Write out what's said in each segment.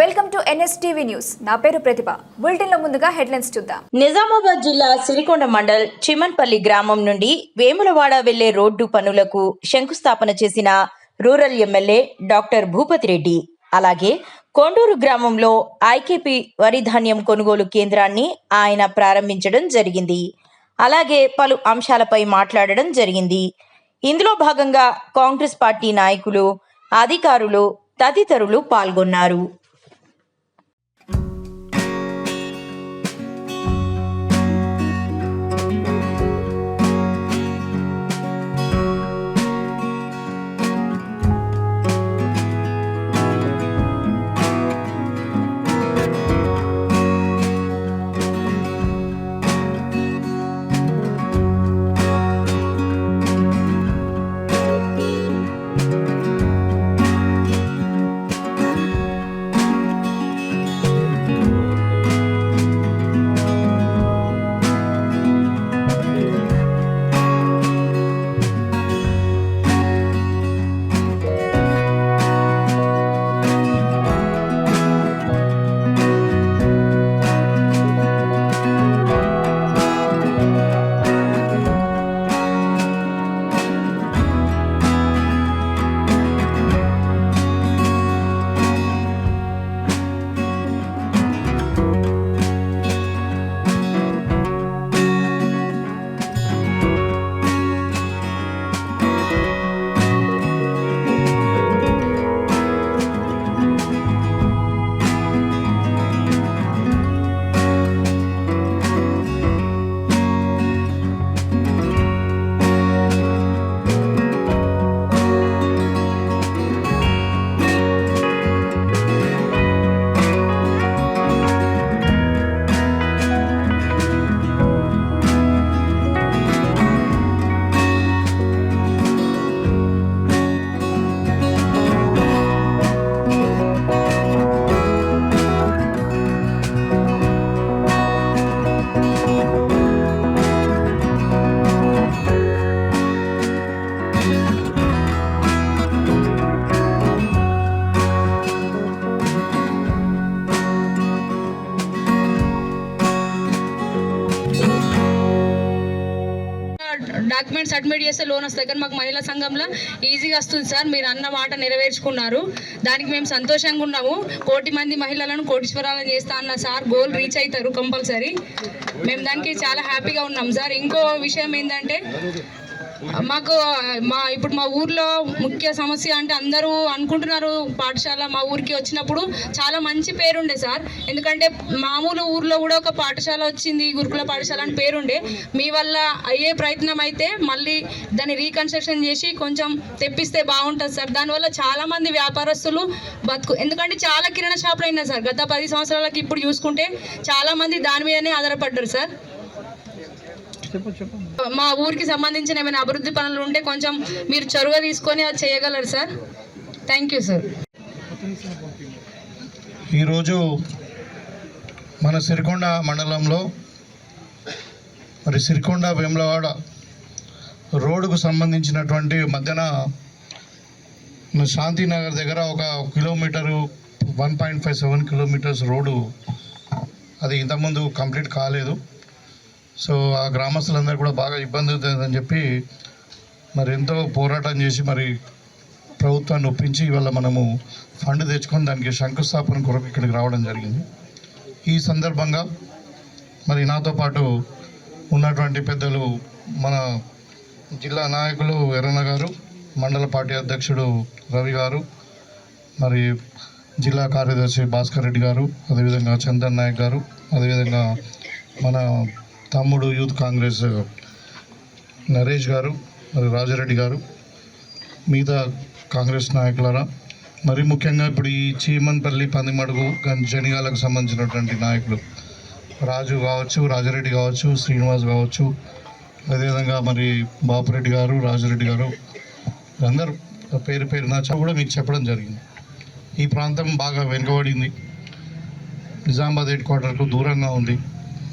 Welcome to NSTV news. నా పేరు ప్రతిభ. బులెటిన్లో ముందుగా హెడ్లైన్స్ చూద్దాం. నిజామాబాద్ జిల్లా సిరికొండ మండల్ చిమన్పల్లి గ్రామం నుండి వేములవాడ వెళ్ళే రోడ్డు పనులకు శంకుస్థాపన చేసిన rural MLA doctor Bhupathi Reddy. అలాగే కొండూరు గ్రామంలో ఐకేపీ వరి ధాన్యం కొనుగోలు కేంద్రాన్ని ఆయన ప్రారంభించడం జరిగింది. అలాగే పలు అంశాలపై మాట్లాడడం జరిగింది. ఇందులో భాగంగా కాంగ్రెస్ పార్టీ నాయకులు అధికారులు తదితరులు పాల్గొన్నారు. డాక్యుమెంట్స్ సబ్మిట్ చేస్తే లోన్ వస్తాయి. కానీ మాకు మహిళా సంఘంలో ఈజీగా వస్తుంది సార్. మీరు అన్న మాట నెరవేర్చుకున్నారు. దానికి మేము సంతోషంగా ఉన్నాము. కోటి మంది మహిళలను కోటీశ్వరాలను చేస్తా అన్న సార్ గోల్ రీచ్ అవుతారు కంపల్సరీ. మేము దానికి చాలా హ్యాపీగా ఉన్నాం సార్. ఇంకో విషయం ఏంటంటే మాకు మా ఇప్పుడు మా ఊర్లో ముఖ్య సమస్య అంటే అందరూ అనుకుంటున్నారు పాఠశాల మా ఊరికి వచ్చినప్పుడు. చాలా మంచి పేరుండే సార్. ఎందుకంటే మామూలు ఊర్లో కూడా ఒక పాఠశాల వచ్చింది గురుకుల పాఠశాల అని పేరుండే. మీ వల్ల అయ్యే ప్రయత్నం అయితే మళ్ళీ దాన్ని రీకన్స్ట్రక్షన్ చేసి కొంచెం తెప్పిస్తే బాగుంటుంది సార్. దానివల్ల చాలా మంది వ్యాపారస్తులు బతుకు ఎందుకంటే చాలా కిరాణా షాపులు అయినా సార్ గత పది సంవత్సరాలకి ఇప్పుడు చూసుకుంటే చాలా మంది దాని మీదనే ఆధారపడ్డారు సార్. మా ఊరికి సంబంధించిన ఏమైనా అభివృద్ధి పనులు ఉంటే కొంచెం మీరు చొరవ తీసుకొని అది చేయగలరు సార్. థ్యాంక్ యూ సార్ ఈరోజు మన సిరికొండ మండలంలో మరి సిరికొండ వేములవాడ రోడ్డుకు సంబంధించినటువంటి మధ్యన మన శాంతినగర్ దగ్గర ఒక kilometre one point five seven kilometres road అది ఇంతకుముందు కంప్లీట్ కాలేదు. సో ఆ గ్రామస్తులందరూ కూడా బాగా ఇబ్బంది అవుతుందని చెప్పి మరి ఎంతో పోరాటం చేసి మరి ప్రభుత్వాన్ని ఒప్పించి ఇవాళ మనము ఫండ్ తెచ్చుకొని దానికి శంకుస్థాపన కొరకు ఇక్కడికి రావడం జరిగింది. ఈ సందర్భంగా మరి నాతో పాటు ఉన్నటువంటి పెద్దలు మన జిల్లా నాయకులు ఎర్రన్న గారు మండల పార్టీ అధ్యక్షుడు రవి గారు మరి జిల్లా కార్యదర్శి భాస్కర్ రెడ్డి గారు అదేవిధంగా చందన్ నాయక్ గారు అదేవిధంగా మన తమ్ముడు యూత్ కాంగ్రెస్ నరేష్ గారు మరి రాజారెడ్డి గారు మిగతా కాంగ్రెస్ నాయకులరా మరి ముఖ్యంగా ఇప్పుడు ఈ చీమన్పల్లి పందిమడుగు గం- జనిగాలకు సంబంధించినటువంటి నాయకులు రాజు కావచ్చు రాజారెడ్డి కావచ్చు శ్రీనివాస్ కావచ్చు అదేవిధంగా మరి బాపురెడ్డి గారు రాజారెడ్డి గారు అందరూ పేరు పేరు నా కూడా మీకు చెప్పడం జరిగింది. ఈ ప్రాంతం బాగా వెనుకబడింది. నిజామాబాద్ హెడ్ క్వార్టర్కు దూరంగా ఉంది.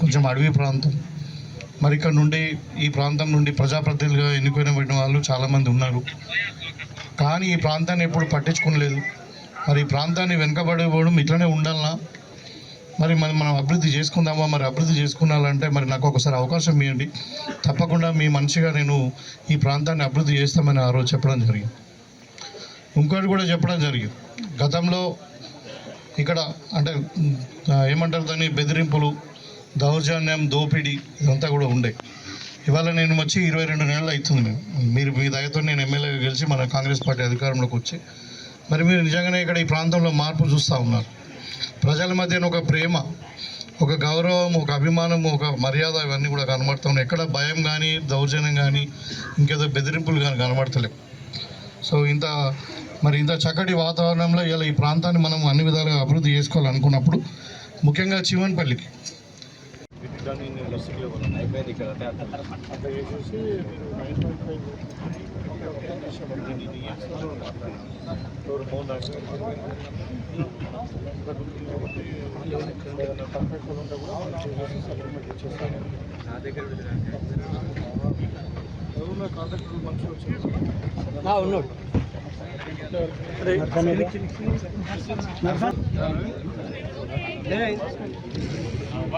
కొంచెం అడవి ప్రాంతం. మరి ఇక్కడ నుండి ఈ ప్రాంతం నుండి ప్రజాప్రతినిధులుగా ఎన్నుకోబడిన వాళ్ళు చాలామంది ఉన్నారు. కానీ ఈ ప్రాంతాన్ని ఎప్పుడు పట్టించుకోలేదు. మరి ఈ ప్రాంతాన్ని వెనుకబడిపోవడం ఇట్లనే ఉండాలనా? మరి మనం మనం అభివృద్ధి చేసుకుందామా? మరి అభివృద్ధి చేసుకున్నాలంటే మరి నాకు ఒకసారి అవకాశం ఇవ్వండి. తప్పకుండా మీ మనిషిగా నేను ఈ ప్రాంతాన్ని అభివృద్ధి చేస్తామని ఆ రోజు చెప్పడం జరిగింది. ఇంకోటి కూడా చెప్పడం జరిగింది. గతంలో ఇక్కడ అంటే ఏమంటారు దాన్ని? బెదిరింపులు దౌర్జన్యం దోపిడీ ఇదంతా కూడా ఉండే. ఇవాళ నేను వచ్చి ఇరవై రెండు నెలలు అవుతుంది మేము మీరు మీ దయతో నేను ఎమ్మెల్యేగా గెలిచి మన కాంగ్రెస్ పార్టీ అధికారంలోకి వచ్చి మరి మీరు నిజంగానే ఇక్కడ ఈ ప్రాంతంలో మార్పు చూస్తూ ఉన్నారు. ప్రజల మధ్యన ఒక ప్రేమ ఒక గౌరవం ఒక అభిమానం ఒక మర్యాద ఇవన్నీ కూడా కనబడుతూ ఉన్నాయి. ఎక్కడ భయం కానీ దౌర్జన్యం కానీ ఇంకేదో బెదిరింపులు కానీ కనబడతలేవు. సో ఇంత మరి ఇంత చక్కటి వాతావరణంలో ఇలా ఈ ప్రాంతాన్ని మనం అన్ని విధాలుగా అభివృద్ధి చేసుకోవాలనుకున్నప్పుడు ముఖ్యంగా చివన్పల్లికి డిస్టిక్లో అయిపోయింది ఇక్కడ అట్లా చేసేసి నూరు కూడా చేసేసి సప్లిమెంట్ ఇచ్చేస్తాను నా దగ్గర ఉన్నాడు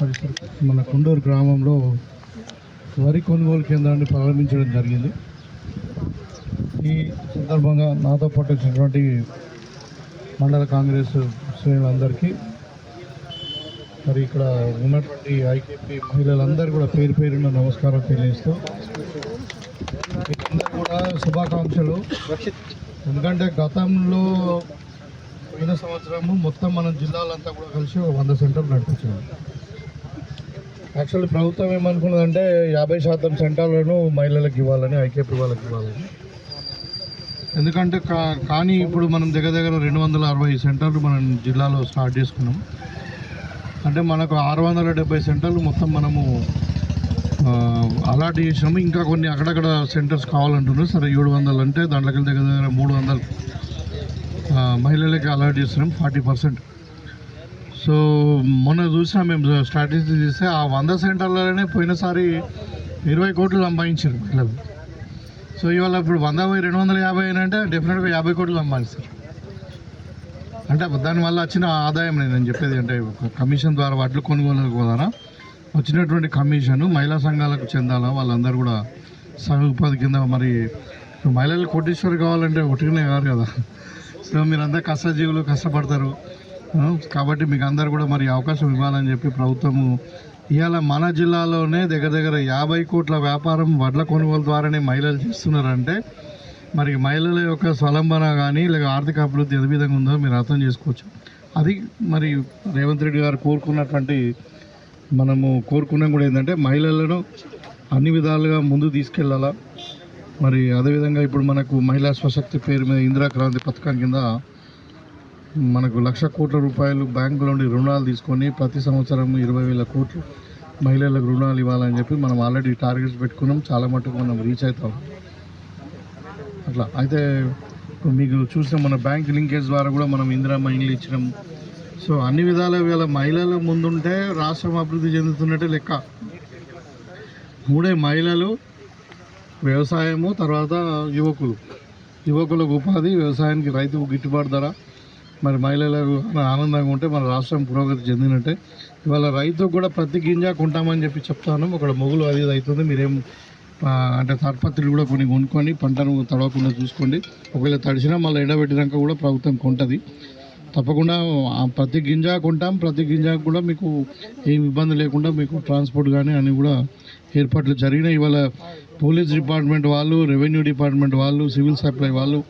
మన కుండూరు గ్రామంలో వరి కొనుగోలు కేంద్రాన్ని ప్రారంభించడం జరిగింది. ఈ సందర్భంగా నాతో పాటు వచ్చినటువంటి మండల కాంగ్రెస్ శ్రేణులందరికీ మరి ఇక్కడ ఉన్నటువంటి ఐకేపీ మహిళలందరూ కూడా పేరు పేరున నమస్కారం తెలియజేస్తూ మీకందరూ కూడా శుభాకాంక్షలు. ఎందుకంటే గతంలో పోయిన సంవత్సరము మొత్తం మన జిల్లాలంతా కూడా కలిసి ఒక వంద సెంటర్లు నడిపించాము. యాక్చువల్లీ ప్రభుత్వం ఏమనుకున్నదంటే యాభై శాతం సెంటర్లను మహిళలకు ఇవ్వాలని ఐకేపీ వాళ్ళకి ఇవ్వాలని ఎందుకంటే కా కానీ ఇప్పుడు మనం దగ్గర దగ్గర రెండు వందల అరవై సెంటర్లు మనం జిల్లాలో స్టార్ట్ చేసుకున్నాం. అంటే మనకు ఆరు వందల డెబ్బై సెంటర్లు మొత్తం మనము అలాట్ చేసినాము. ఇంకా కొన్ని అక్కడక్కడ సెంటర్స్ కావాలంటున్నారు. సరే ఏడు వందలు అంటే దాంట్లోకి దగ్గర దగ్గర మూడు వందలు మహిళలకి అలాట్ చేస్తున్నాం ఫార్టీ పర్సెంట్. సో మొన్న చూసినా మేము స్ట్రాటజీ చేస్తే ఆ వంద సెంటర్లలోనే పోయినసారి ఇరవై కోట్లు సంపాదించారు మహిళలు సో ఇవాళ ఇప్పుడు వంద పోయి రెండు వందల యాభై అంటే డెఫినెట్గా యాభై కోట్లు సంపాదిస్తారు. అంటే దానివల్ల వచ్చిన ఆదాయం నేను చెప్పేది అంటే కమిషన్ ద్వారా వడ్లు కొనుగోలు ద్వారా వచ్చినటువంటి కమిషన్ మహిళా సంఘాలకు చెందాలా? వాళ్ళందరూ కూడా సహ ఉపాధి కింద మరి మహిళలు కోటీశ్వరు కావాలంటే ఒకటినే కాదు కదా. సో మీరంతా కష్టజీవులు కష్టపడతారు. కాబట్టి మీకు అందరు కూడా మరి అవకాశం ఇవ్వాలని చెప్పి ప్రభుత్వము ఇవాళ మన జిల్లాలోనే దగ్గర దగ్గర యాభై కోట్ల వ్యాపారం వడ్ల కొనుగోలు ద్వారానే మహిళలు చేస్తున్నారంటే మరి మహిళల యొక్క స్వలంబన కానీ లేక ఆర్థిక అభివృద్ధి ఏ విధంగా ఉందో మీరు అర్థం చేసుకోవచ్చు. అది మరి రేవంత్ రెడ్డి గారు కోరుకున్నటువంటి మనము కోరుకున్నాం కూడా ఏంటంటే మహిళలను అన్ని విధాలుగా ముందు తీసుకెళ్ళాలా. మరి అదేవిధంగా ఇప్పుడు మనకు మహిళా స్వశక్తి పేరు మీద ఇందిరా క్రాంతి పథకం కింద మనకు లక్ష కోట్ల రూపాయలు బ్యాంకుల నుండి రుణాలు తీసుకొని ప్రతి సంవత్సరం ఇరవై వేల కోట్లు మహిళలకు రుణాలు ఇవ్వాలని చెప్పి మనం ఆల్రెడీ టార్గెట్స్ పెట్టుకున్నాం. చాలా మటుకు మనం రీచ్ అవుతాం. అట్లా. అయితే మీకు చూసిన మన బ్యాంక్ లింకేజ్ ద్వారా కూడా మనం ఇందిరా మహిళలు ఇచ్చినాం. సో అన్ని విధాల వేళ మహిళల ముందుంటే రాష్ట్రం అభివృద్ధి చెందుతున్నట్టే లెక్క. మూడే మహిళలు వ్యవసాయము తర్వాత యువకులు. యువకులకు ఉపాధి వ్యవసాయానికి రైతుకు గిట్టుబాటు ధర. మరి మహిళలకు ఆనందంగా ఉంటే మన రాష్ట్రం పురోగతి చెందినట్టే. ఇవాళ రైతుకు కూడా ప్రతి గింజ కొంటామని చెప్పి చెప్తాను. ఒక మొగులు అది ఇది అవుతుంది మీరేం అంటే తాడ్పత్రులు కూడా కొన్ని కొనుక్కొని పంటను తడవకుండా చూసుకోండి. ఒకవేళ తడిసినా మళ్ళీ ఎండబెట్టినాక కూడా ప్రభుత్వం కొంటది. తప్పకుండా ఆ ప్రతి గింజ కొంటాం. ప్రతి గింజకు కూడా మీకు ఏం ఇబ్బంది లేకుండా మీకు ట్రాన్స్పోర్ట్ కానీ అన్నీ కూడా ఏర్పాట్లు జరిగినాయి. ఇవాళ పోలీస్ డిపార్ట్మెంట్ వాళ్ళు రెవెన్యూ డిపార్ట్మెంట్ వాళ్ళు సివిల్ సప్లై వాళ్ళు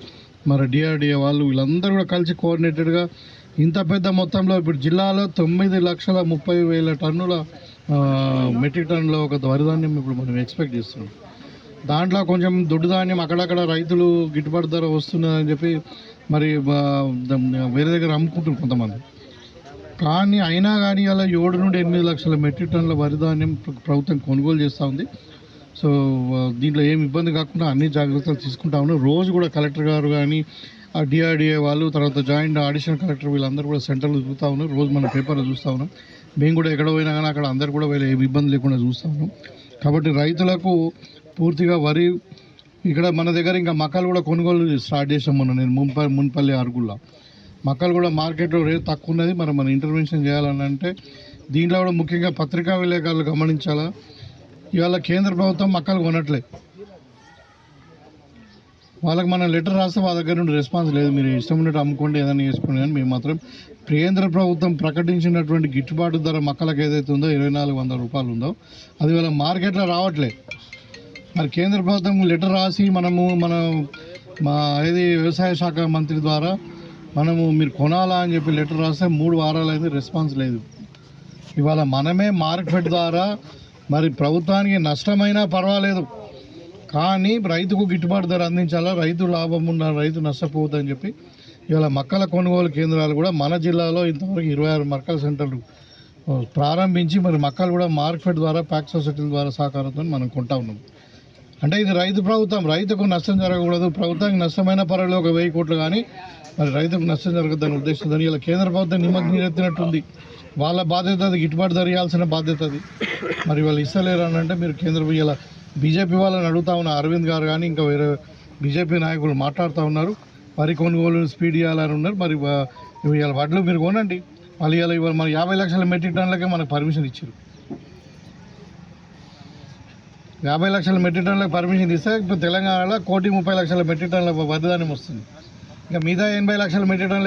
మరి డిఆర్డిఏ వాళ్ళు వీళ్ళందరూ కూడా కలిసి కోఆర్డినేటెడ్గా ఇంత పెద్ద మొత్తంలో ఇప్పుడు జిల్లాలో తొమ్మిది లక్షల ముప్పై వేల టన్నుల మెట్రిక్ టన్నుల ఒక వరిధాన్యం ఇప్పుడు మనం ఎక్స్పెక్ట్ చేస్తున్నాం. దాంట్లో కొంచెం దొడ్డు ధాన్యం అక్కడక్కడ రైతులు గిట్టుబాటు ధర వస్తున్నదని చెప్పి మరి ద- వేరే దగ్గర అమ్ముకుంటున్నారు కొంతమంది. కానీ అయినా కానీ అలా ఏడు నుండి ఎనిమిది లక్షల మెట్రిక్ టన్నుల వరిధాన్యం ప్రభుత్వం కొనుగోలు చేస్తూ ఉంది. సో దీంట్లో ఏమి ఇబ్బంది కాకుండా అన్ని జాగ్రత్తలు తీసుకుంటా రోజు కూడా కలెక్టర్ గారు కానీ ఆ డిఆర్డిఏ వాళ్ళు తర్వాత జాయింట్ అడిషనల్ కలెక్టర్ వీళ్ళందరూ కూడా సెంటర్లో చూస్తూ ఉన్నారు. రోజు మన పేపర్లో చూస్తూ ఉన్నాం. మేము కూడా ఎక్కడ పోయినా కానీ అక్కడ అందరు కూడా వీళ్ళు ఏమి ఇబ్బంది లేకుండా చూస్తూ ఉన్నాం. కాబట్టి రైతులకు పూర్తిగా వరి ఇక్కడ మన దగ్గర ఇంకా మక్కలు కూడా కొనుగోలు స్టార్ట్ చేసాం మొన్న నేను మున్పల్లి మున్పల్లి అరకుల్లో మక్కలు కూడా మార్కెట్లో రేట్ తక్కువ ఉన్నది. మరి మనం ఇంటర్వెన్షన్ చేయాలని అంటే దీంట్లో కూడా ముఖ్యంగా పత్రికా విలేకరులు గమనించాలా? ఇవాళ కేంద్ర ప్రభుత్వం మక్కలు కొనట్లేదు వాళ్ళకి మనం లెటర్ రాస్తే వాళ్ళ దగ్గర నుండి రెస్పాన్స్ లేదు. మీరు ఇష్టం ఉన్నట్టు అమ్ముకోండి ఏదైనా చేసుకోండి అని మేము మాత్రం కేంద్ర ప్రభుత్వం ప్రకటించినటువంటి గిట్టుబాటు ధర మక్కలకు ఏదైతే ఉందో ఇరవై నాలుగు వందల రూపాయలు ఉందో అది వాళ్ళ మార్కెట్లో రావట్లేదు మరి కేంద్ర ప్రభుత్వం లెటర్ రాసి మనము మన మా ఏది వ్యవసాయ శాఖ మంత్రి ద్వారా మనము మీరు కొనాలా అని చెప్పి లెటర్ రాస్తే మూడు వారాలు అయితే రెస్పాన్స్ లేదు. ఇవాళ మనమే మార్కెట్ ద్వారా మరి ప్రభుత్వానికి నష్టమైనా పర్వాలేదు. కానీ రైతుకు గిట్టుబాటు ధర అందించాలా? రైతు లాభం ఉన్న రైతు నష్టపోవద్దని చెప్పి ఇవాళ మక్కల కొనుగోలు కేంద్రాలు కూడా మన జిల్లాలో ఇంతవరకు ఇరవై ఆరు మక్కల సెంటర్లు ప్రారంభించి మరి మక్కలు కూడా మార్కెట్ ద్వారా ప్యాక్ సొసైటీల ద్వారా సహకారంతో మనం కొంటా ఉన్నాం. అంటే ఇది రైతు ప్రభుత్వం. రైతుకు నష్టం జరగకూడదు. ప్రభుత్వానికి నష్టమైన పర్వాలేదు ఒక వెయ్యి కోట్లు కానీ మరి రైతుకు నష్టం జరగదని ఉద్దేశంతో ఇలా కేంద్ర ప్రభుత్వం నిమ్మకి వాళ్ళ బాధ్యత అది గిట్టుబాటు ధర బాధ్యత అది. మరి వాళ్ళు ఇస్తలేరు అని అంటే మీరు కేంద్ర ఇలా బీజేపీ వాళ్ళని అడుగుతా ఉన్న అరవింద్ గారు కానీ ఇంకా వేరే బీజేపీ నాయకులు మాట్లాడుతూ ఉన్నారు. వరి కొనుగోలు స్పీడ్ ఇవ్వాలని ఉన్నారు. మరి ఇవాళ వడ్లు మీరు కొనండి. మళ్ళీ ఇవాళ ఇవాళ మన యాభై లక్షల మెట్రిక్ టన్నులకే మనకు పర్మిషన్ ఇచ్చారు యాభై లక్షల మెట్రిక్ టన్నులకు పర్మిషన్ ఇస్తే ఇప్పుడు తెలంగాణలో కోటి ముప్పై లక్షల మెట్రిక్ టన్నుల వరిధాన్యం వస్తుంది. ఇంకా మిగతా ఎనభై లక్షల మెట్రిక్ టన్నుల